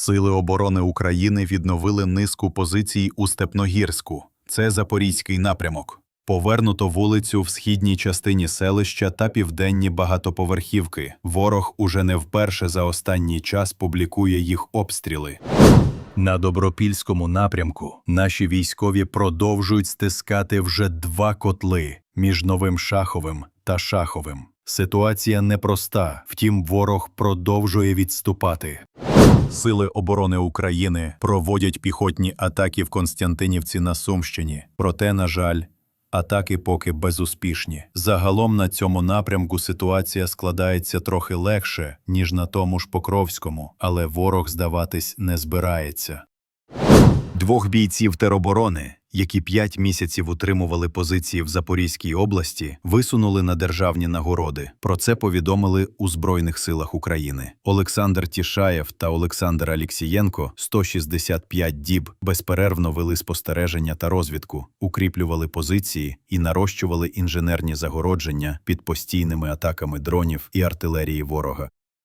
Сили оборони України відновили низку позицій у Степногірську. Це Запорізький напрямок. Повернуто вулицю в східній частині селища та південні багатоповерхівки. Ворог уже не вперше за останній час публікує їх обстріли. На Добропільському напрямку наші військові продовжують стискати вже два котли між Новим Шаховим та Шаховим. Ситуація непроста, втім, ворог продовжує відступати. Сили оборони України проводять піхотні атаки в Константинівці на Сумщині. Проте, на жаль, атаки поки безуспішні. Загалом на цьому напрямку ситуація складається трохи легше, ніж на тому ж Покровському, але ворог здаватись не збирається. Двох бійців тероборони, які п'ять місяців утримували позиції в Запорізькій області, висунули на державні нагороди. Про це повідомили у Збройних силах України. Олександр Тішаєв та Олександр Алєксієнко 165 діб безперервно вели спостереження та розвідку, укріплювали позиції і нарощували інженерні загородження під постійними атаками дронів і артилерії ворога.